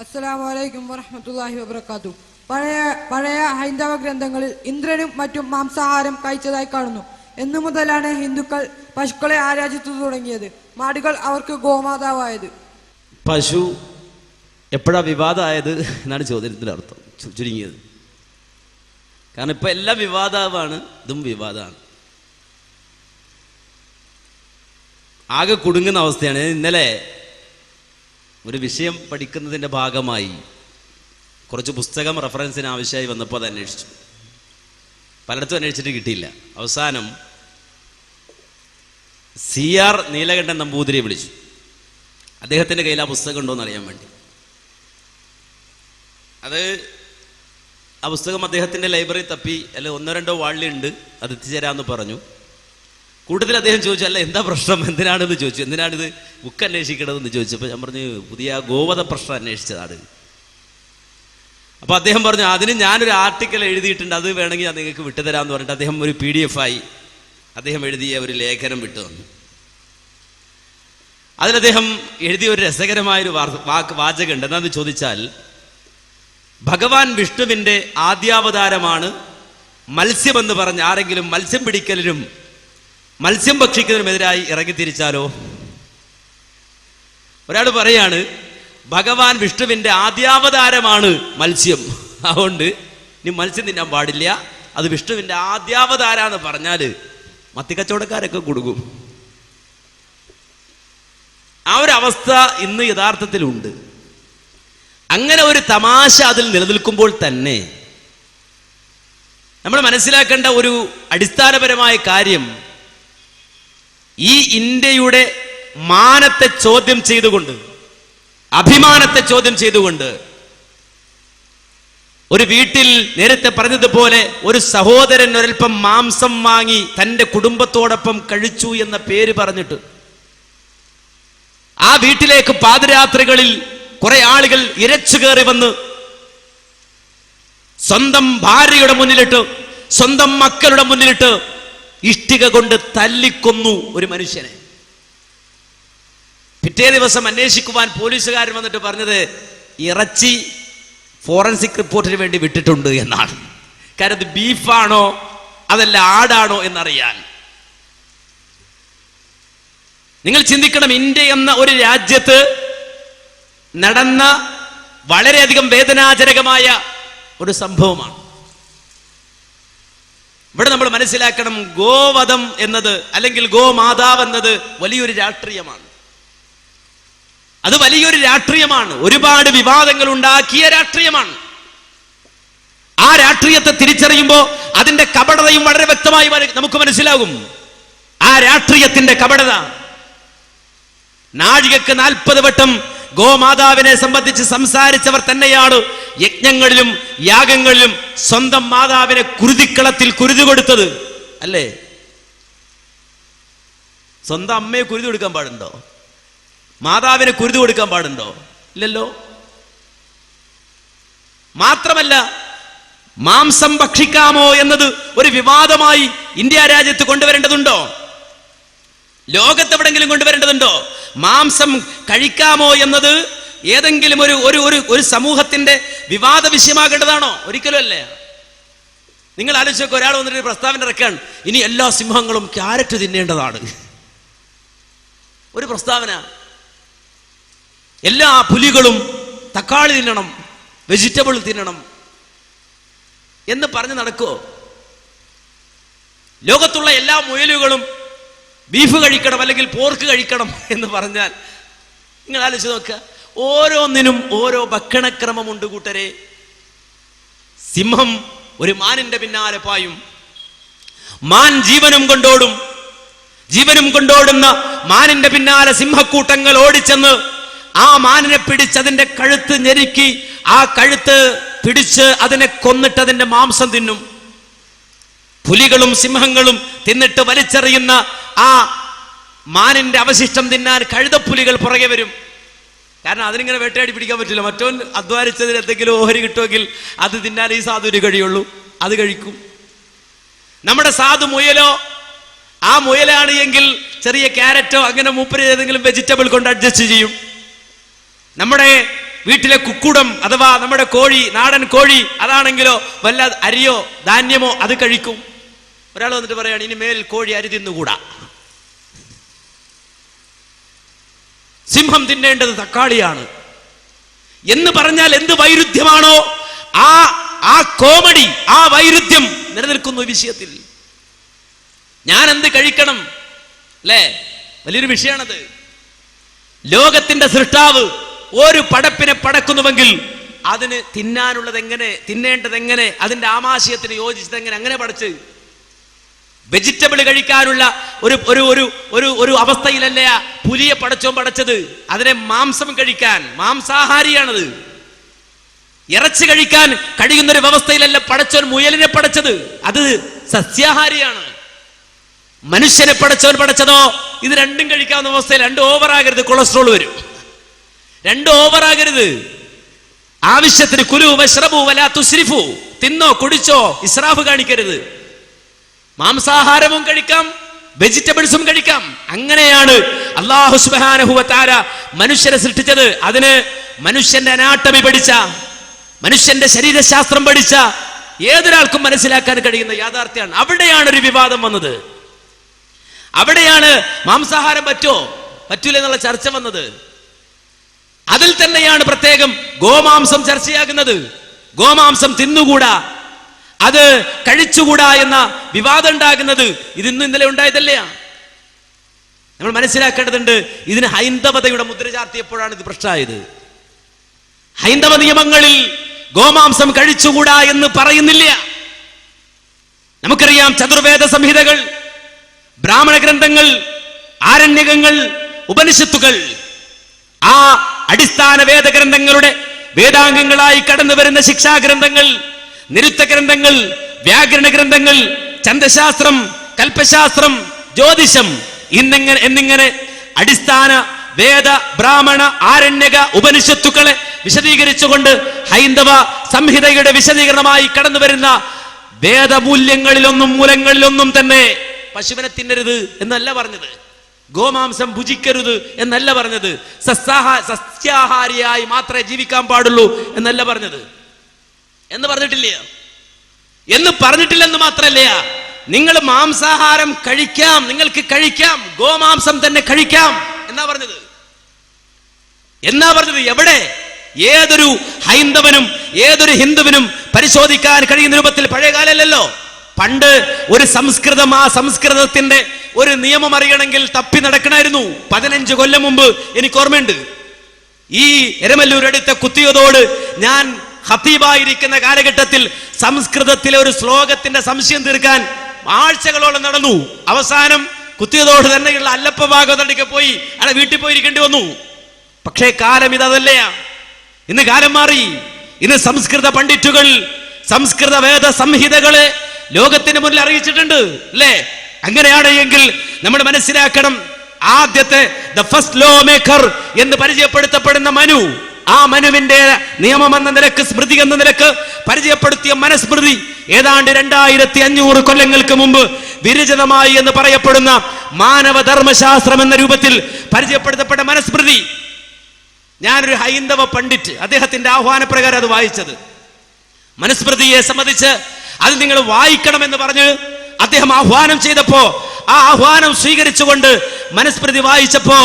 അസ്സലാമു അലൈക്കും വറഹ്മത്തുള്ളാഹി വബറകാത്തു പഴയ പഴയ ഹൈന്ദവ ഗ്രന്ഥങ്ങളിൽ ഇന്ദ്രനും മറ്റും മാംസാഹാരം കഴിച്ചതായി കാണുന്നു. എന്നു മുതലാണ് ഹിന്ദുക്കൾ പശുക്കളെ ആരാധിച്ചു തുടങ്ങിയത്. മാടുകൾ അവർക്ക് ഗോമാതാവായത്. പശു എപ്പോഴാ വിവാദമായത് എന്നാണ് ചോദ്യത്തിന്റെ അർത്ഥം. ചുരുങ്ങിയത്. കാരണം ഇപ്പം എല്ലാം വിവാദമാണ് ഇതും വിവാദമാണ്. ആകെ കുടുങ്ങുന്ന അവസ്ഥയാണ്. ഇന്നലെ ഒരു വിഷയം പഠിക്കുന്നതിന്റെ ഭാഗമായി കുറച്ച് പുസ്തകം റെഫറൻസിന് ആവശ്യമായി വന്നപ്പോൾ അത് അന്വേഷിച്ചു. പലയിടത്തും അന്വേഷിച്ചിട്ട് കിട്ടിയില്ല. അവസാനം സി ആർ നീലകണ്ഠൻ നമ്പൂതിരിയെ വിളിച്ചു. അദ്ദേഹത്തിന്റെ കയ്യിൽ ആ പുസ്തകം ഉണ്ടോ അറിയാൻ വേണ്ടി. അത് ആ പുസ്തകം അദ്ദേഹത്തിന്റെ ലൈബ്രറി തപ്പി അല്ലെ ഒന്നോ രണ്ടോ വാളിലുണ്ട് അത് എത്തിച്ചേരാമെന്ന് പറഞ്ഞു. കൂടുതൽ അദ്ദേഹം ചോദിച്ചു അല്ല എന്താ പ്രശ്നം? എന്തിനാണെന്ന് ചോദിച്ചു എന്തിനാണിത് ബുക്ക് അന്വേഷിക്കണതെന്ന് ചോദിച്ചപ്പോൾ ഞാൻ പറഞ്ഞു പുതിയ ഗോവധ പ്രശ്നം അന്വേഷിച്ചതാണ്. അപ്പോൾ അദ്ദേഹം പറഞ്ഞു അതിന് ഞാനൊരു ആർട്ടിക്കൽ എഴുതിയിട്ടുണ്ട് അത് വേണമെങ്കിൽ ഞാൻ നിങ്ങൾക്ക് വിട്ടുതരാമെന്ന് പറഞ്ഞിട്ട് അദ്ദേഹം ഒരു പി ഡി എഫ് ആയി അദ്ദേഹം എഴുതിയ ഒരു ലേഖനം വിട്ടു തന്നു അതിൽ അദ്ദേഹം എഴുതിയ ഒരു രസകരമായൊരു വാക്ക് വാചകമുണ്ട്. എന്താണെന്ന് ചോദിച്ചാൽ ഭഗവാൻ വിഷ്ണുവിന്റെ ആദ്യാവതാരമാണ് മത്സ്യമെന്ന് പറഞ്ഞ് ആരെങ്കിലും മത്സ്യം പിടിക്കലിനും മത്സ്യം ഭക്ഷിക്കുന്നതിനുമെതിരായി ഇറങ്ങിത്തിരിച്ചാലോ? ഒരാൾ പറയാണ് ഭഗവാൻ വിഷ്ണുവിന്റെ ആദ്യാവതാരമാണ് മത്സ്യം. അതുകൊണ്ട് നീ മത്സ്യം തിന്നാൻ പാടില്ല. അത് വിഷ്ണുവിന്റെ ആദ്യാവതാരാന്ന് പറഞ്ഞാൽ മത്തിക്കച്ചവടക്കാരൊക്കെ കൊടുക്കും ആ ഒരു അവസ്ഥ ഇന്ന് യഥാർത്ഥത്തിലുണ്ട്. അങ്ങനെ ഒരു തമാശ അതിൽ നിലനിൽക്കുമ്പോൾ തന്നെ നമ്മൾ മനസ്സിലാക്കേണ്ട ഒരു അടിസ്ഥാനപരമായ കാര്യം ഈ ഇന്ത്യയുടെ മാനത്തെ ചോദ്യം ചെയ്തുകൊണ്ട് അഭിമാനത്തെ ചോദ്യം ചെയ്തുകൊണ്ട് ഒരു വീട്ടിൽ നേരത്തെ പറഞ്ഞതുപോലെ ഒരു സഹോദരൻ ഒരൽപ്പം മാംസം വാങ്ങി തന്റെ കുടുംബത്തോടൊപ്പം കഴിച്ചു എന്ന പേര് പറഞ്ഞിട്ട് ആ വീട്ടിലേക്ക് പാതിരാത്രികളിൽ കുറെ ആളുകൾ ഇരച്ചു കയറി വന്ന് സ്വന്തം ഭാര്യയുടെ മുന്നിലിട്ട് സ്വന്തം മക്കളുടെ മുന്നിലിട്ട് ഇഷ്ടിക കൊണ്ട് തല്ലിക്കൊന്നു ഒരു മനുഷ്യനെ. പിറ്റേ ദിവസം അന്വേഷിക്കുവാൻ പോലീസുകാരൻ വന്നിട്ട് പറഞ്ഞത് ഇറച്ചി ഫോറൻസിക് റിപ്പോർട്ടിന് വേണ്ടി വിട്ടിട്ടുണ്ട് എന്നാണ്. കാരണം ബീഫാണോ അതല്ല ആടാണോ എന്നറിയാൻ. നിങ്ങൾ ചിന്തിക്കണം ഇന്ത്യ എന്ന ഒരു രാജ്യത്ത് നടന്ന വളരെയധികം വേദനാജനകമായ ഒരു സംഭവമാണ്. ഇവിടെ നമ്മൾ മനസ്സിലാക്കണം ഗോവധം എന്നത് അല്ലെങ്കിൽ ഗോമാതാവ് എന്നത് വലിയൊരു രാഷ്ട്രീയമാണ്. അത് വലിയൊരു രാഷ്ട്രീയമാണ്. ഒരുപാട് വിവാദങ്ങൾ ഉണ്ടാക്കിയ രാഷ്ട്രീയമാണ്. ആ രാഷ്ട്രീയത്തെ തിരിച്ചറിയുമ്പോൾ അതിന്റെ കപടതയും വളരെ വ്യക്തമായി നമുക്ക് മനസ്സിലാകും. ആ രാഷ്ട്രീയത്തിന്റെ കപടത. നാഴികക്ക് നാൽപ്പത് വട്ടം ഗോമാതാവിനെ സംബന്ധിച്ച് സംസാരിച്ചവർ തന്നെയാണ് യജ്ഞങ്ങളിലും യാഗങ്ങളിലും സ്വന്തം മാതാവിനെ കുരുതിക്കളത്തിൽ കുരുതി കൊടുത്തത്. അല്ലേ? സ്വന്തം അമ്മയെ കുരുതി കൊടുക്കാൻ പാടുണ്ടോ? മാതാവിനെ കുരുതി കൊടുക്കാൻ പാടുണ്ടോ? ഇല്ലല്ലോ. മാത്രമല്ല മാംസം ഭക്ഷിക്കാമോ എന്നത് ഒരു വിവാദമായി ഇന്ത്യ രാജ്യത്ത് കൊണ്ടുവരേണ്ടതുണ്ടോ? ലോകത്തെവിടെങ്കിലും കൊണ്ടുവരേണ്ടതുണ്ടോ? മാംസം കഴിക്കാമോ എന്നത് ഏതെങ്കിലും ഒരു ഒരു ഒരു ഒരു സമൂഹത്തിന്റെ വിവാദ വിഷയമാകേണ്ടതാണോ? ഒരിക്കലും അല്ലേ. നിങ്ങൾ ആലോചിച്ചൊക്കെ ഒരാൾ വന്നിട്ട് പ്രസ്താവന ഇറക്കാണ് ഇനി എല്ലാ സിംഹങ്ങളും ക്യാരറ്റ് തിന്നേണ്ടതാണ്. ഒരു പ്രസ്താവന. എല്ലാ പുലികളും തക്കാളി തിന്നണം വെജിറ്റബിൾ തിന്നണം എന്ന് പറഞ്ഞ് നടക്കുമോ ലോകത്തുള്ള എല്ലാ മുയലുകളും ബീഫ് കഴിക്കണം അല്ലെങ്കിൽ പോർക്ക് കഴിക്കണം എന്ന് പറഞ്ഞാൽ നിങ്ങൾ ആലോചിച്ച് നോക്കുക. ഓരോന്നിനും ഓരോ ഭക്ഷണക്രമമുണ്ട് കൂട്ടരെ. സിംഹം ഒരു മാനിന്റെ പിന്നാലെ പായും. മാൻ ജീവനും കൊണ്ടോടും. ജീവനും കൊണ്ടോടുന്ന മാനിന്റെ പിന്നാലെ സിംഹക്കൂട്ടങ്ങൾ ഓടിച്ചെന്ന് ആ മാനിനെ പിടിച്ച് അതിന്റെ കഴുത്ത് ഞെരുക്കി ആ കഴുത്ത് പിടിച്ച് അതിനെ കൊന്നിട്ട് അതിന്റെ മാംസം തിന്നും. പുലികളും സിംഹങ്ങളും തിന്നിട്ട് വലിച്ചെറിയുന്ന ആ മാനിന്റെ അവശിഷ്ടം തിന്നാൻ കഴുതപ്പുലികൾ പുറകെ വരും. കാരണം അതിനിങ്ങനെ വേട്ടയാടി പിടിക്കാൻ പറ്റില്ല. മറ്റോൻ അധ്വാനിച്ചതിന് എന്തെങ്കിലും ഓഹരി കിട്ടുമെങ്കിൽ അത് തിന്നാൻ ഈ സാധുവിന് കഴിയുള്ളൂ. അത് കഴിക്കും. നമ്മുടെ സാധു മുയലോ ആ മുയലാണ് എങ്കിൽ ചെറിയ ക്യാരറ്റോ അങ്ങനെ മൂപ്പര് ഏതെങ്കിലും വെജിറ്റബിൾ കൊണ്ട് അഡ്ജസ്റ്റ് ചെയ്യും. നമ്മുടെ വീട്ടിലെ കുക്കുടം അഥവാ നമ്മുടെ കോഴി നാടൻ കോഴി അതാണെങ്കിലോ വല്ല അരിയോ ധാന്യമോ അത് കഴിക്കും. ഒരാൾ വന്നിട്ട് പറയാണ് ഇനി മേൽ കോഴി അരി തിന്നുകൂടാ. സിംഹം തിന്നേണ്ടത് തക്കാളിയാണ്. എന്ന് പറഞ്ഞാൽ എന്ത് വൈരുദ്ധ്യമാണോ ആ ആ കോമഡി ആ വൈരുദ്ധ്യം നിലനിൽക്കുന്നു വിഷയത്തിൽ. ഞാൻ എന്ത് കഴിക്കണം അല്ലേ? വലിയൊരു വിഷയമാണത് ലോകത്തിന്റെ സൃഷ്ടാവ് ഒരു പടപ്പിനെ പടക്കുന്നുവെങ്കിൽ അതിന് തിന്നാനുള്ളത് എങ്ങനെ തിന്നേണ്ടത് എങ്ങനെ അതിന്റെ ആമാശയത്തിന് യോജിച്ചത് എങ്ങനെ അങ്ങനെ പടച്ച് വെജിറ്റബിൾ കഴിക്കാനുള്ള ഒരു ഒരു ഒരു ഒരു ഒരു അവസ്ഥയിലല്ലേ പുലിയെ പടച്ചോൻ പടച്ചത്? അതിനെ മാംസം കഴിക്കാൻ മാംസാഹാരിയാണത്. ഇറച്ചി കഴിക്കാൻ കഴിയുന്ന ഒരു വ്യവസ്ഥയിലല്ല പടച്ചോൻ മുയലിനെ പടച്ചത്? അത് സസ്യാഹാരിയാണ്. മനുഷ്യനെ പടച്ചോൻ പടച്ചതോ? ഇത് രണ്ടും കഴിക്കാവുന്ന അവസ്ഥയിൽ രണ്ട് ഓവറാകരുത് കൊളസ്ട്രോൾ വരും. രണ്ട് ഓവറാകരുത് ആവശ്യത്തിന് കുലു വശ്രബു വല തുശ്രിഫു തിന്നോ കുടിച്ചോ ഇസ്രാഫ് കാണിക്കരുത്. മാംസാഹാരവും കഴിക്കാം വെജിറ്റബിൾസും കഴിക്കാം. അങ്ങനെയാണ് അള്ളാഹു സുബാനഹുവത്താര മനുഷ്യരെ സൃഷ്ടിച്ചത്. അതിന് മനുഷ്യന്റെ അനാട്ടമി പഠിച്ച മനുഷ്യന്റെ ശരീരശാസ്ത്രം പഠിച്ച ഏതൊരാൾക്കും മനസ്സിലാക്കാൻ കഴിയുന്ന യാഥാർത്ഥ്യമാണ്. അവിടെയാണ് ഒരു വിവാദം വന്നത്. അവിടെയാണ് മാംസാഹാരം പറ്റോ? പറ്റൂല എന്നുള്ള ചർച്ച വന്നത്. അതിൽ തന്നെയാണ് പ്രത്യേകം ഗോമാംസം ചർച്ചയാകുന്നത്. ഗോമാംസം തിന്നുകൂടാ. അത് കഴിച്ചുകൂടാ എന്ന വിവാദം ഉണ്ടാകുന്നത് ഇതിന്നും ഇന്നലെ ഉണ്ടായതല്ലേ? നമ്മൾ മനസ്സിലാക്കേണ്ടതുണ്ട് ഇതിന് ഹൈന്ദവതയുടെ മുദ്ര ചാർത്തിയപ്പോഴാണ് ഇത് പ്രശ്നമായത്. ഹൈന്ദവ നിയമങ്ങളിൽ ഗോമാംസം കഴിച്ചുകൂടാ എന്ന് പറയുന്നില്ല. നമുക്കറിയാം ചതുർവേദ സംഹിതകൾ ബ്രാഹ്മണ ഗ്രന്ഥങ്ങൾ ആരണ്യകങ്ങൾ ഉപനിഷത്തുകൾ. ആ അടിസ്ഥാന വേദഗ്രന്ഥങ്ങളുടെ വേദാംഗങ്ങളായി കടന്നു വരുന്ന ശിക്ഷാഗ്രന്ഥങ്ങൾ നിരുത്ത ഗ്രന്ഥങ്ങൾ വ്യാകരണ ഗ്രന്ഥങ്ങൾ ചന്ദ്രശാസ്ത്രം കൽപ്പശാസ്ത്രം ജ്യോതിഷം ഇന്നിങ്ങനെ എന്നിങ്ങനെ അടിസ്ഥാന വേദ ബ്രാഹ്മണ ആരണ്യക ഉപനിഷത്തുക്കളെ വിശദീകരിച്ചുകൊണ്ട് ഹൈന്ദവ സംഹിതയുടെ വിശദീകരണമായി കടന്നു വരുന്ന വേദമൂല്യങ്ങളിലൊന്നും മൂലങ്ങളിലൊന്നും തന്നെ പശുവിനെ തിന്നരുത് എന്നല്ല പറഞ്ഞത്. ഗോമാംസം ഭുജിക്കരുത് എന്നല്ല പറഞ്ഞത്. സസ്യാഹാ സസ്യാഹാരിയായി മാത്രമേ ജീവിക്കാൻ പാടുള്ളൂ എന്നല്ല പറഞ്ഞത്. എന്ന് പറഞ്ഞിട്ടില്ല. എന്ന് പറഞ്ഞിട്ടില്ലെന്ന് മാത്രല്ല. നിങ്ങൾ മാംസാഹാരം കഴിക്കാം നിങ്ങൾക്ക് കഴിക്കാം ഗോമാംസം തന്നെ കഴിക്കാം. എന്നാ പറഞ്ഞത്? എന്നാ പറഞ്ഞത്? എവിടെ? ഏതൊരു ഹൈന്ദവനും ഏതൊരു ഹിന്ദുവിനും പരിശോധിക്കാൻ കഴിയുന്ന രൂപത്തിൽ പഴയ കാലമല്ലല്ലോ പണ്ട് ഒരു സംസ്കൃതം ആ സംസ്കൃതത്തിന്റെ ഒരു നിയമം അറിയണമെങ്കിൽ തപ്പി നടക്കണമായിരുന്നു പതിനഞ്ച് കൊല്ലം മുമ്പ് എനിക്ക് ഓർമ്മയുണ്ട്. ഈ എരമല്ലൂരടുത്ത കുത്തിയതോട് ഞാൻ ഹത്തീബായിരിക്കുന്ന കാലഘട്ടത്തിൽ സംസ്കൃതത്തിലെ ഒരു ശ്ലോകത്തിന്റെ സംശയം തീർക്കാൻ ആഴ്ചകളോളം നടന്നു. അവസാനം കുത്തിയതോട് തന്നെയുള്ള അല്ലപ്പ ഭാഗവതടിക്ക് പോയി അവിടെ വീട്ടിൽ പോയി ഇരിക്കേണ്ടി വന്നു. പക്ഷേ കാലം ഇതല്ലേ ഇന്ന് കാലം മാറി. ഇന്ന് സംസ്കൃത പണ്ഡിറ്റുകൾ സംസ്കൃത വേദ സംഹിതകളെ ലോകത്തിന് മുന്നിൽ അറിയിച്ചിട്ടുണ്ട് അല്ലേ? അങ്ങനെയാണ് എങ്കിൽ നമ്മൾ മനസ്സിലാക്കണം. ആദ്യത്തെ ദ ഫസ്റ്റ് ലോ മേക്കർ എന്ന് പരിചയപ്പെടുത്തപ്പെടുന്ന മനു. ആ മനുവിന്റെ നിയമം എന്ന നിലയ്ക്ക് സ്മൃതി എന്ന നിലയ്ക്ക് പരിചയപ്പെടുത്തിയ മനസ്മൃതി ഏതാണ്ട് രണ്ടായിരത്തി അഞ്ഞൂറ് കൊല്ലങ്ങൾക്ക് മുമ്പ് വിരചിതമായി എന്ന് പറയപ്പെടുന്ന മാനവധർമ്മശാസ്ത്രം എന്ന രൂപത്തിൽ പരിചയപ്പെടുത്തപ്പെട്ട മനസ്മൃതി. ഞാനൊരു ഹൈന്ദവ പണ്ഡിറ്റ് അദ്ദേഹത്തിന്റെ ആഹ്വാനപ്രകാരം അത് വായിച്ചത്. മനുസ്മൃതിയെ സംബന്ധിച്ച് അത് നിങ്ങൾ വായിക്കണമെന്ന് പറഞ്ഞ് അദ്ദേഹം ആഹ്വാനം ചെയ്തപ്പോ ആ ആഹ്വാനം സ്വീകരിച്ചുകൊണ്ട് മനുസ്മൃതി വായിച്ചപ്പോ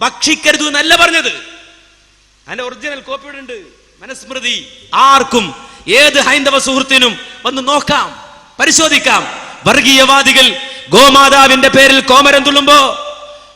ഭക്ഷിക്കരുത് എന്നല്ല പറഞ്ഞത്. അതിന്റെ ഒറിജിനൽ കോപ്പി ഇവിടെ ഉണ്ട്. മനുസ്മൃതി. ആർക്കും ഏത് ഹൈന്ദവ സുഹൃത്തിനും വന്ന് നോക്കാം പരിശോധിക്കാം. വർഗീയവാദികൾ ഗോമാതാവിന്റെ പേരിൽ കോമരം തുള്ളുമ്പോ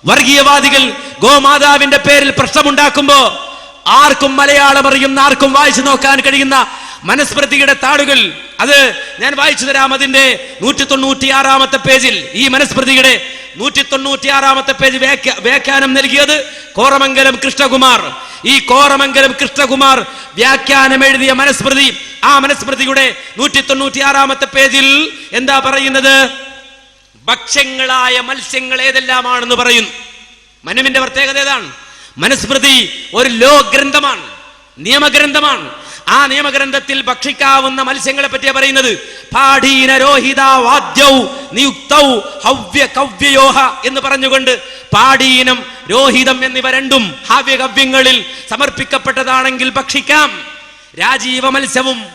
വർഗീയവാദികൾ ഗോമാതാവിന്റെ പേരിൽ പ്രശ്നമുണ്ടാക്കുമ്പോ ആർക്കും മലയാളം അറിയുന്ന ആർക്കും വായിച്ചു നോക്കാൻ കഴിയുന്ന മനുസ്മൃതിയുടെ താളുകൾ. അത് ഞാൻ വായിച്ചു തരാം അതിന്റെ നൂറ്റി തൊണ്ണൂറ്റി ആറാമത്തെ പേജിൽ. ഈ മനുസ്മൃതിയുടെ നൂറ്റി തൊണ്ണൂറ്റി ആറാമത്തെ പേജ് വ്യാഖ്യാനം നൽകിയത് കോറമംഗലം കൃഷ്ണകുമാർ. ഈ കോറമംഗലം കൃഷ്ണകുമാർ വ്യാഖ്യാനം എഴുതിയ മനുസ്മൃതി ആ മനുസ്മൃതിയുടെ നൂറ്റി തൊണ്ണൂറ്റി ആറാമത്തെ പേജിൽ എന്താ പറയുന്നത്? ഭക്ഷ്യങ്ങളായ മത്സ്യങ്ങൾ ഏതെല്ലാമാണെന്ന് പറയുന്നു. മനുവിന്റെ പ്രത്യേകത ഏതാണ്? മനുസ്മൃതി ഒരു ലോ ഗ്രന്ഥമാണ് നിയമഗ്രന്ഥമാണ്. ആ നിയമഗ്രന്ഥത്തിൽ ഭക്ഷിക്കാവുന്ന മത്സ്യങ്ങളെ പറ്റിയ പറയുന്നത്. പാടീന രോഹിത വാദ്യൗ നിയുക്തൗ ഹവ്യ കവ്യയോഹ എന്ന് പറഞ്ഞുകൊണ്ട് പാടീനം രോഹിതം എന്നിവ രണ്ടും ഹാവ്യകവ്യങ്ങളിൽ സമർപ്പിക്കപ്പെട്ടതാണെങ്കിൽ ഭക്ഷിക്കാം. രാജീവ മത്സ്യവും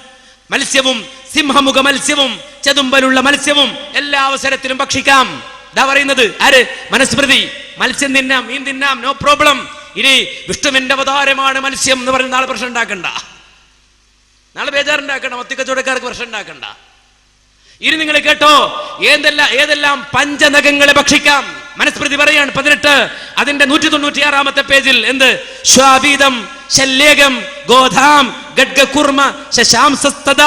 മത്സ്യവും സിംഹമുഖ മത്സ്യവും ചെതുമ്പലുള്ള മത്സ്യവും എല്ലാ അവസരത്തിലും ഭക്ഷിക്കാം. ഇതാ പറയുന്നത്. ആര്? മനസ്മൃതി. മത്സ്യം തിന്നാം മീൻ തിന്നാം നോ പ്രോബ്ലം. ഇനി വിഷ്ണുവിന്റെ അവതാരമാണ് മത്സ്യം എന്ന് പറയുന്ന ആൾ പ്രശ്നം ഉണ്ടാക്കണ്ട. നാളെ ബേജാറുണ്ടാക്കണ്ട മത്തിക്കച്ചവടക്കാർക്ക് പ്രശ്നം ഉണ്ടാക്കണ്ട ഇനി നിങ്ങൾ കേട്ടോ ഏതെല്ലാം ഏതെല്ലാം പഞ്ചനഖങ്ങളെ ഭക്ഷിക്കാം? മനസ്പ്രതി പറയാണ് പതിനെട്ട് അതിന്റെ നൂറ്റി തൊണ്ണൂറ്റിയാറാമത്തെ പേജിൽ എന്ത്? ശ്വാബീതം ശല്യേകം ഗോധാം ഗഡ്ഗകുർമ ശശാംസസ്തത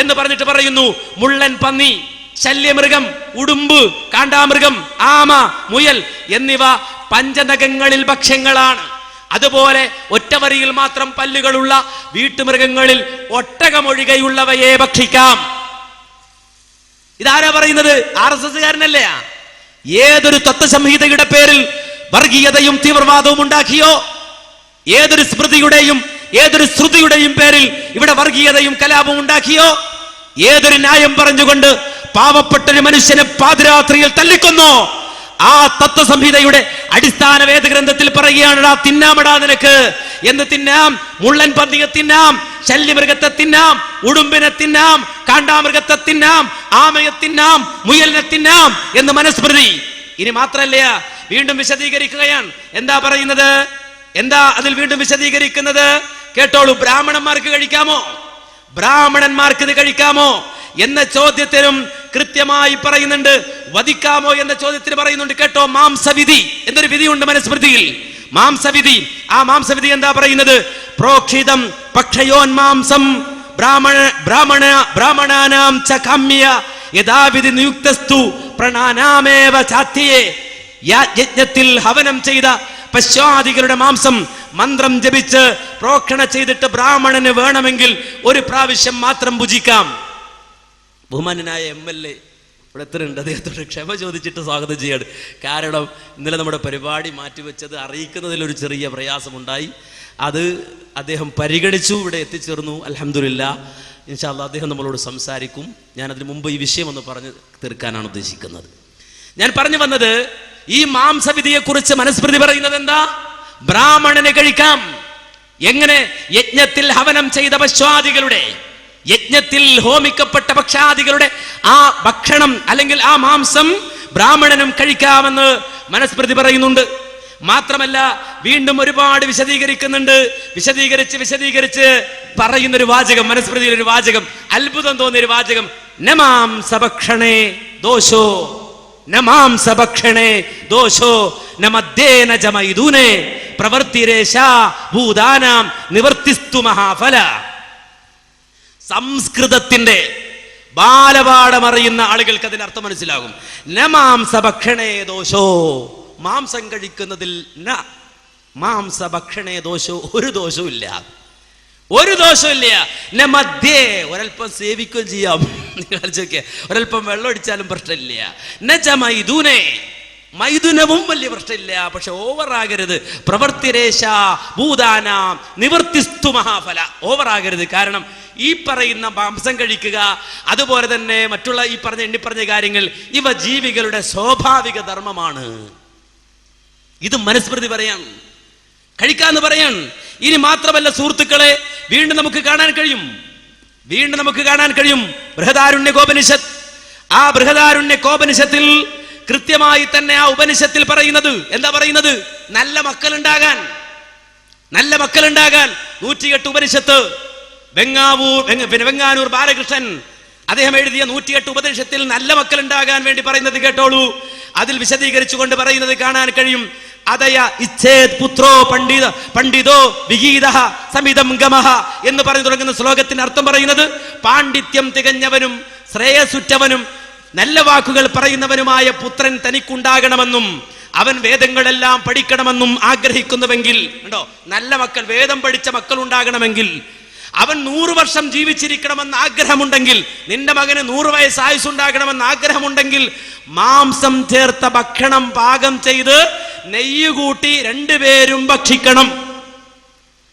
എന്ന് പറഞ്ഞിട്ട് പറയുന്നു. മുള്ളൻ പന്നി ശല്യമൃഗം ഉടുമ്പ് കാണ്ടാമൃഗം ആമ മുയൽ എന്നിവ പഞ്ചനഖങ്ങളിൽ ഭക്ഷ്യങ്ങളാണ്. അതുപോലെ ഒറ്റവരിയിൽ മാത്രം പല്ലുകളുള്ള വീട്ടുമൃഗങ്ങളിൽ ഒട്ടകമൊഴികെയുള്ളവയെ ഭക്ഷിക്കാം. ഇതാരാ പറയുന്നത്? ആർ എസ് എസ്കാരനല്ലേ ഏതൊരു തത്വസംഹിതയുടെ പേരിൽ വർഗീയതയും തീവ്രവാദവും ഉണ്ടാക്കിയോ? ഏതൊരു സ്മൃതിയുടെയും ഏതൊരു ശ്രുതിയുടെയും പേരിൽ ഇവിടെ വർഗീയതയും കലാപവും ഉണ്ടാക്കിയോ? ഏതൊരു ന്യായം പറഞ്ഞുകൊണ്ട് പാവപ്പെട്ടൊരു മനുഷ്യനെ പാതിരാത്രിയിൽ തല്ലിക്കൊന്നോ? ആ തത്വസംഹിതയുടെ അടിസ്ഥാന വേദഗ്രന്ഥത്തിൽ പറയുകയാണെടാ തിന്നാമടാ നിനക്ക്. എന്ന് തിന്നാം മുള്ളൻ പന്തിയെ തിന്നാം ശല്യമൃഗത്തെ തിന്നാം ഉടുമ്പിനെ തിന്നാം കാണ്ടാമൃഗത്തെ തിന്നാം ആമയെ തിന്നാം മുയലിനെ തിന്നാം എന്ന് മനസ്മൃതി ഇനി മാത്രല്ല വീണ്ടും വിശദീകരിക്കുകയാണ്. എന്താ പറയുന്നത്? എന്താ അതിൽ വീണ്ടും വിശദീകരിക്കുന്നത്? കേട്ടോളൂ ബ്രാഹ്മണന്മാർക്ക് കഴിക്കാമോ? ബ്രാഹ്മണന്മാർക്ക് ഇത് കഴിക്കാമോ എന്ന ചോദ്യത്തിനും കൃത്യമായി പറയുന്നുണ്ട്. വധിക്കാമോ എന്ന ചോദ്യത്തിന് പറയുന്നുണ്ട്. കേട്ടോ മാംസവിധി എന്നൊരു വിധിയുണ്ട് മനുസ്മൃതിയിൽ. മാംസവിധി. ആ മാംസവിധി എന്താ പറയുന്നത്? പ്രോക്ഷിതം പക്ഷയോൻ മാംസം ബ്രാഹ്മണ ബ്രാഹ്മണ ബ്രാഹ്മണാനാം ച കാമ്യ യഥാവിധി നിയുക്തസ്തു പ്രണാനാമേവ ചാത്തിയെ യജ്ഞത്തിൽ ഹവനം ചെയ്ത പശ്വാദികളുടെ മാംസം മന്ത്രം ജപിച്ച് പ്രോക്ഷണ ചെയ്തിട്ട് ബ്രാഹ്മണന് വേണമെങ്കിൽ ഒരു പ്രാവശ്യം മാത്രം ഭുജിക്കാം. ബഹുമാനായ എം എൽ എ ഇവിടെ എത്ര ഉണ്ട്? അദ്ദേഹത്തോട് ക്ഷമ ചോദിച്ചിട്ട് സ്വാഗതം ചെയ്യാണ്. കാരണം ഇന്നലെ നമ്മുടെ പരിപാടി മാറ്റിവെച്ചത് അറിയിക്കുന്നതിൽ ഒരു ചെറിയ പ്രയാസമുണ്ടായി. അത് അദ്ദേഹം പരിഗണിച്ചു ഇവിടെ എത്തിച്ചേർന്നു. അലഹമില്ല ഇൻഷാല്ല അദ്ദേഹം നമ്മളോട് സംസാരിക്കും. ഞാൻ അതിന് മുമ്പ് ഈ വിഷയം ഒന്ന് പറഞ്ഞ് തീർക്കാനാണ് ഉദ്ദേശിക്കുന്നത്. ഞാൻ പറഞ്ഞു വന്നത് ഈ മാംസവിധിയെക്കുറിച്ച് മനസ്മൃതി പറയുന്നത് എന്താ? ബ്രാഹ്മണനെ കഴിക്കാം. എങ്ങനെ? യജ്ഞത്തിൽ ഹവനം ചെയ്ത പശ്വാദികളുടെ യജ്ഞത്തിൽ ഹോമിക്കപ്പെട്ട പക്ഷാദികളുടെ ആ ഭക്ഷണം അല്ലെങ്കിൽ ആ മാംസം ബ്രാഹ്മണനും കഴിക്കാമെന്ന് മനസ്മൃതി പറയുന്നുണ്ട്. മാത്രമല്ല വീണ്ടും ഒരുപാട് വിശദീകരിക്കുന്നുണ്ട്. വിശദീകരിച്ച് വിശദീകരിച്ച് പറയുന്ന ഒരു വാചകം മനസ്മൃതിയിൽ ഒരു വാചകം അത്ഭുതം തോന്നിയ ഒരു വാചകം നമാം സഭക്ഷണേ ദോഷോ നമാം സഭക്ഷണേ ദോഷോ നമദ്ദേ ജമൈദൂനെ പ്രവർത്തിരേശ ഭൂതാനാം നിവർത്തിസ്തു മഹാഫല. സംസ്കൃതത്തിന്റെ ബാലപാഠമറിയുന്ന ആളുകൾക്ക് അതിന് അർത്ഥം മനസ്സിലാകും. ന മാംസ ഭക്ഷണേ ദോഷോ. മാംസം കഴിക്കുന്നതിൽ ന. മാംസ ഭക്ഷണേ ദോഷോ. ഒരു ദോഷവും ഇല്ല. ഒരു ദോഷമില്ല ന മധ്യേ ഒരൽപ്പം സേവിക്കുകയും ചെയ്യാം. നിങ്ങൾ ആലോചിക്കുക ഒരൽപ്പം വെള്ളം അടിച്ചാലും പ്രശ്നമില്ല. ന ച മൈഥുനെ മൈഥുനവും വലിയ പ്രശ്നമില്ല പക്ഷെ ഓവർ ആകരുത് പ്രവർത്തിരേശ ഭൂതാന നിവർത്തിസ്തു മഹാഫല. ഓവർ ആകരുത് കാരണം ഈ പറയുന്ന മാംസം കഴിക്കുക അതുപോലെ തന്നെ മറ്റുള്ള ഈ പറഞ്ഞ എണ്ണിപ്പറഞ്ഞ കാര്യങ്ങൾ ഇവ ജീവികളുടെ സ്വാഭാവിക ധർമ്മമാണ്. ഇത് മനസ്മൃതി പറയാൻ കഴിക്കാന്ന് പറയാൻ. ഇനി മാത്രമല്ല സുഹൃത്തുക്കളെ വീണ്ടും നമുക്ക് കാണാൻ കഴിയും. വീണ്ടും നമുക്ക് കാണാൻ കഴിയും. ബൃഹദാരുണ്യ കോപനിഷത്ത്. ആ ബൃഹദാരുണ്യ കോപനിഷത്തിൽ കൃത്യമായി തന്നെ ആ ഉപനിഷത്തിൽ പറയുന്നത്. എന്താ പറയുന്നത്? നല്ല മക്കളുണ്ടാകാൻ. നല്ല മക്കളുണ്ടാകാൻ. നൂറ്റിയെട്ട് ഉപനിഷത്ത്. വെങ്ങാവൂർ പിന്നെ വെങ്ങാനൂർ ബാലകൃഷ്ണൻ അദ്ദേഹം എഴുതിയ നൂറ്റിയെട്ട് ഉപനിഷത്തിൽ നല്ല മക്കൾ ഉണ്ടാകാൻ വേണ്ടി പറയുന്നത് കേട്ടോളൂ. അതിൽ വിശദീകരിച്ചുകൊണ്ട് പറയുന്നത് കാണാൻ കഴിയും. അതയ ഇച്ഛേത് പുത്രോ പണ്ഡിത പണ്ഡിതോ വിഗീത സമിതം ഗമഹ എന്ന് പറഞ്ഞു തുടങ്ങുന്ന ശ്ലോകത്തിന്റെ അർത്ഥം പറയുന്നത് പാണ്ഡിത്യം തികഞ്ഞവനും ശ്രേയസുറ്റവനും നല്ല വാക്കുകൾ പറയുന്നവനുമായ പുത്രൻ തനിക്കുണ്ടാകണമെന്നും അവൻ വേദങ്ങളെല്ലാം പഠിക്കണമെന്നും ആഗ്രഹിക്കുന്നുവെങ്കിൽ ഉണ്ടോ നല്ല മക്കൾ വേദം പഠിച്ച മക്കൾ ഉണ്ടാകണമെങ്കിൽ അവൻ നൂറ് വർഷം ജീവിച്ചിരിക്കണമെന്ന് ആഗ്രഹമുണ്ടെങ്കിൽ നിന്റെ മകന് നൂറ് വയസ്സ് ആയുസ് ഉണ്ടാകണമെന്ന് ആഗ്രഹമുണ്ടെങ്കിൽ മാംസം ചേർത്ത ഭക്ഷണം പാകം ചെയ്ത് നെയ്യ് കൂട്ടി രണ്ടുപേരും ഭക്ഷിക്കണം.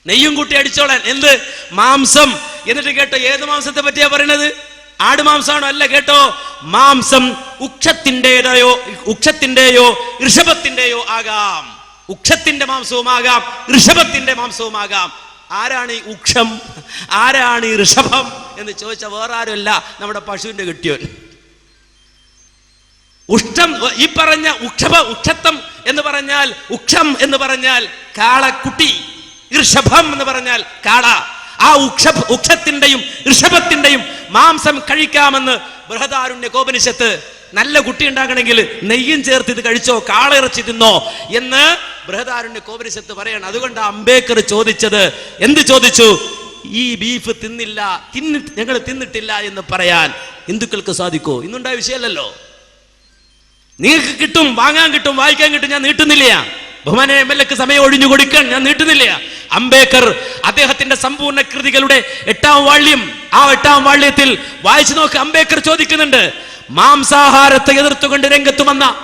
നെയ്യും കൂട്ടി അടിച്ചോളാൻ. എന്ത്? മാംസം. എന്നിട്ട് കേട്ടോ ഏത് മാംസത്തെ പറ്റിയാ പറയണത്? ആട് മാംസമാണോ അല്ല കേട്ടോ. മാംസം ഉക്ഷത്തിന്റെതയോ ഉക്ഷത്തിന്റെയോ ഋഷഭത്തിന്റെയോ ആകാം. ഉക്ഷത്തിന്റെ മാംസവുമാകാം ഋഷഭത്തിന്റെ മാംസവുമാകാം. ആരാണ് ഈ ഉക്ഷം? ആരാണ് ഈ ഋഷഭം? എന്ന് ചോദിച്ച വേറെ ആരുമല്ല നമ്മുടെ പശുവിന്റെ കെട്ടിയോൻ ഉഷ്ടം ഈ പറഞ്ഞ ഉക്ഷഭ ഉക്ഷത്വം എന്ന് പറഞ്ഞാൽ ഉക്ഷം എന്ന് പറഞ്ഞാൽ കാളക്കുട്ടി ഋഷഭം എന്ന് പറഞ്ഞാൽ കാള. ആ ഉക്ഷ ഉക്ഷത്തിന്റെയും ഋഷഭത്തിന്റെയും മാംസം കഴിക്കാമെന്ന് ബൃഹദാരുണ്യ കോപനിഷത്ത് നല്ല കുട്ടി ഉണ്ടാകണമെങ്കിൽ നെയ്യും ചേർത്ത് ഇത് കഴിച്ചോ കാളിറച്ചി തിന്നോ എന്ന് ബൃഹദാരുണ്യ കോപനിഷത്ത് പറയണം. അതുകൊണ്ട് അംബേദ്കർ ചോദിച്ചത്. എന്ത് ചോദിച്ചു? ഈ ബീഫ് തിന്നില്ല തിന്നി ഞങ്ങൾ തിന്നിട്ടില്ല എന്ന് പറയാൻ. ഹിന്ദുക്കൾക്ക് സാധിക്കോ? ഇന്നുണ്ടായ വിഷയമല്ലല്ലോ. നിങ്ങൾക്ക് കിട്ടും വാങ്ങാൻ കിട്ടും വായിക്കാൻ കിട്ടും ഞാൻ നീട്ടുന്നില്ല. ബഹുമാന എം എൽ എക്ക് സമയം ഒഴിഞ്ഞു കൊടുക്കാൻ ഞാൻ നീട്ടുന്നില്ല. അംബേദ്കർ അദ്ദേഹത്തിന്റെ സമ്പൂർണ കൃതികളുടെ എട്ടാം വാള്യം. ആ എട്ടാം വാള്യത്തിൽ വായിച്ചു നോക്ക് അംബേദ്കർ ചോദിക്കുന്നുണ്ട് മാംസാഹാരത്തെ എതിർത്തുകൊണ്ട് രംഗത്ത് വന്ന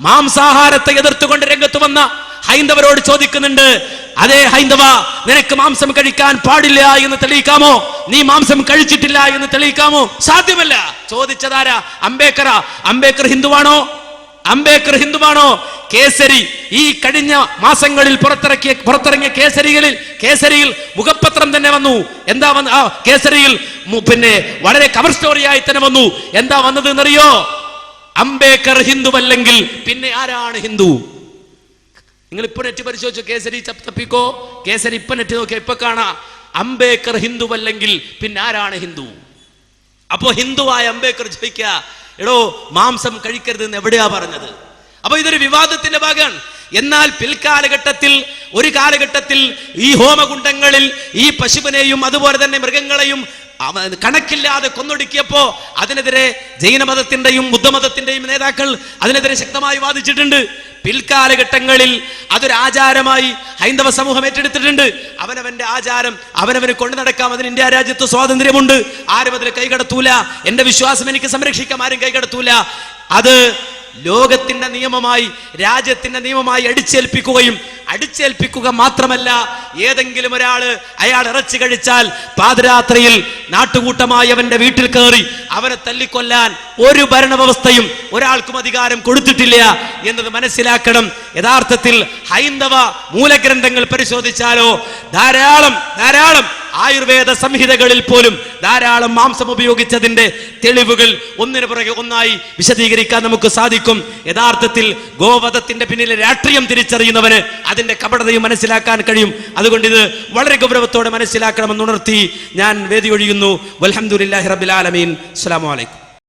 മാംസാഹാരത്തെ എതിർത്തുകൊണ്ട് രംഗത്ത് വന്ന ഹൈന്ദവരോട് ചോദിക്കുന്നുണ്ട് അതേ ഹൈന്ദവ നിനക്ക് മാംസം കഴിക്കാൻ പാടില്ല എന്ന് തെളിയിക്കാമോ? നീ മാംസം കഴിച്ചിട്ടില്ല എന്ന് തെളിയിക്കാമോ? സാധ്യമല്ല. ചോദിച്ചതാരാ? അംബേദ്കറാ. അംബേദ്കർ ഹിന്ദുവാണോ? അംബേദ്കർ ഹിന്ദുവാണോ? കേസരി. ഈ കഴിഞ്ഞ മാസങ്ങളിൽ പുറത്തിറക്കിയ പുറത്തിറങ്ങിയ കേസരികളിൽ കേസരിയിൽ മുഖപത്രം തന്നെ വന്നു. എന്താ വന്ന് ആ കേസരിയിൽ പിന്നെ വളരെ കവർ സ്റ്റോറിയായി തന്നെ വന്നു. എന്താ വന്നത് എന്നറിയോ അംബേദ്കർ ഹിന്ദുവല്ലെങ്കിൽ പിന്നെ ആരാണ് ഹിന്ദു? നിങ്ങൾ ഇപ്പൊ നെറ്റ് പരിശോധിച്ചു? കേസരി തപ്പിക്കോ? കേസരി ഇപ്പൊ നെറ്റ് നോക്കിയാ? ഇപ്പൊ കാണാ. അംബേദ്കർ ഹിന്ദുവല്ലെങ്കിൽ പിന്നെ ആരാണ് ഹിന്ദു? അപ്പോ ഹിന്ദുവായ അംബേദ്കർ ചോദിക്കുക എടോ മാംസം കഴിക്കരുത് എന്ന് എവിടെയാ പറഞ്ഞത്? അപ്പൊ ഇതൊരു വിവാദത്തിന്റെ ഭാഗമാണ്. എന്നാൽ പിൽക്കാലഘട്ടത്തിൽ ഒരു കാലഘട്ടത്തിൽ ഈ ഹോമകുണ്ടങ്ങളിൽ ഈ പശുവിനെയും അതുപോലെ തന്നെ മൃഗങ്ങളെയും കണക്കില്ലാതെ കൊന്നൊടുക്കിയപ്പോ അതിനെതിരെ ജൈനമതത്തിന്റെയും ബുദ്ധമതത്തിന്റെയും നേതാക്കൾ അതിനെതിരെ ശക്തമായി വാദിച്ചിട്ടുണ്ട്. പിൽക്കാലഘട്ടങ്ങളിൽ അതൊരു ആചാരമായി ഹൈന്ദവ സമൂഹം ഏറ്റെടുത്തിട്ടുണ്ട്. അവനവന്റെ ആചാരം അവനവന് കൊണ്ടു നടക്കാം അതിന് ഇന്ത്യ രാജ്യത്ത് സ്വാതന്ത്ര്യമുണ്ട്. ആരും അതിൽ കൈകടത്തൂല. എന്റെ വിശ്വാസം എനിക്ക് സംരക്ഷിക്കാം ആരും കൈകടത്തൂല. അത് ലോകത്തിന്റെ നിയമമായി രാജ്യത്തിന്റെ നിയമമായി അടിച്ചേൽപ്പിക്കുകയും അടിച്ചേൽപ്പിക്കുക മാത്രമല്ല ഏതെങ്കിലും ഒരാൾ അയാൾ ഇറച്ചി കഴിച്ചാൽ പാതിരാത്രിയിൽ നാട്ടുകൂട്ടമായി അവന്റെ വീട്ടിൽ കയറി അവനെ തല്ലിക്കൊല്ലാൻ ഒരു ഭരണവ്യവസ്ഥയും ഒരാൾക്കും അധികാരം കൊടുത്തിട്ടില്ല എന്നത് മനസ്സിലാക്കണം. യഥാർത്ഥത്തിൽ ഹൈന്ദവ മൂലഗ്രന്ഥങ്ങൾ പരിശോധിച്ചാലോ? ധാരാളം ധാരാളം ആയുർവേദ സംഹിതകളിൽ പോലും ധാരാളം മാംസം ഉപയോഗിച്ചതിന്റെ തെളിവുകൾ ഒന്നിനു പുറകെ ഒന്നായി വിശദീകരിക്കാൻ നമുക്ക് സാധിക്കും. യഥാർത്ഥത്തിൽ ഗോവധത്തിന്റെ പിന്നിലെ രാഷ്ട്രീയം തിരിച്ചറിയുന്നവന് അതിന്റെ കപടതയും മനസ്സിലാക്കാൻ കഴിയും. അതുകൊണ്ട് ഇത് വളരെ ഗൗരവത്തോടെ മനസ്സിലാക്കണമെന്ന് ഉണർത്തി ഞാൻ വേദി ഒഴിയുന്നു. വൽഹംദുലില്ലാഹി റബ്ബിൽ ആലമീൻ. അസ്സലാമു അലൈക്കും.